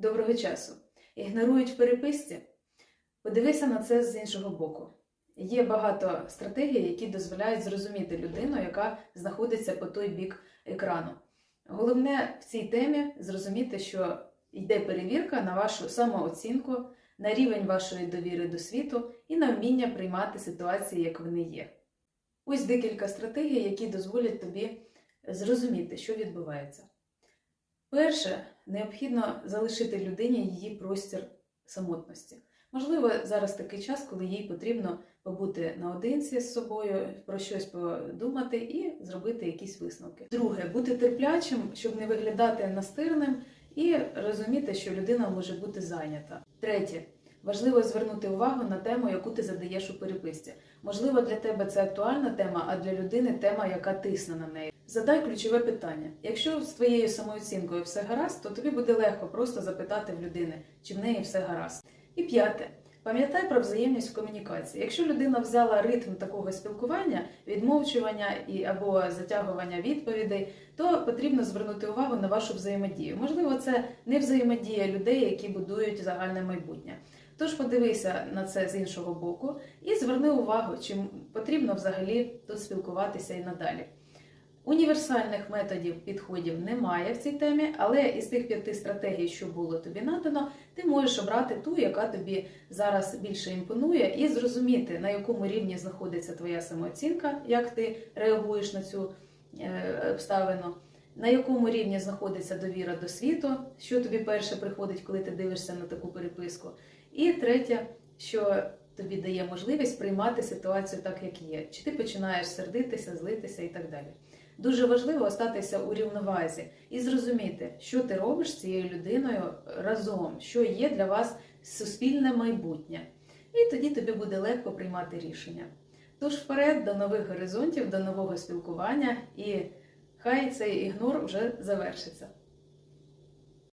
доброго часу, ігнорують в переписці, подивися на це з іншого боку. Є багато стратегій, які дозволяють зрозуміти людину, яка знаходиться по той бік екрану. Головне в цій темі зрозуміти, що йде перевірка на вашу самооцінку, на рівень вашої довіри до світу і на вміння приймати ситуації, як вони є. Ось декілька стратегій, які дозволять тобі зрозуміти, що відбувається. Перше, необхідно залишити людині її простір самотності. Можливо, зараз такий час, коли їй потрібно побути наодинці з собою, про щось подумати і зробити якісь висновки. Друге, бути терплячим, щоб не виглядати настирним, і розуміти, що людина може бути зайнята. Третє. Важливо звернути увагу на тему, яку ти задаєш у переписці. Можливо, для тебе це актуальна тема, а для людини тема, яка тисне на неї. Задай ключове питання. Якщо з твоєю самооцінкою все гаразд, то тобі буде легко просто запитати в людини, чи в неї все гаразд. І п'яте. Пам'ятай про взаємність в комунікації. Якщо людина взяла ритм такого спілкування, відмовчування і або затягування відповідей, то потрібно звернути увагу на вашу взаємодію. Можливо, це не взаємодія людей, які будують загальне майбутнє. Тож подивися на це з іншого боку і зверни увагу, чи потрібно взагалі тут спілкуватися і надалі. Універсальних методів підходів немає в цій темі, але із тих п'яти стратегій, що було тобі надано, ти можеш обрати ту, яка тобі зараз більше імпонує, і зрозуміти, на якому рівні знаходиться твоя самооцінка, як ти реагуєш на цю е, обставину, на якому рівні знаходиться довіра до світу, що тобі перше приходить, коли ти дивишся на таку переписку. І третє, що тобі дає можливість приймати ситуацію так, як є. Чи ти починаєш сердитися, злитися і так далі. Дуже важливо остатися у рівновазі і зрозуміти, що ти робиш з цією людиною разом, що є для вас суспільне майбутнє. І тоді тобі буде легко приймати рішення. Тож вперед до нових горизонтів, до нового спілкування, і хай цей ігнор вже завершиться.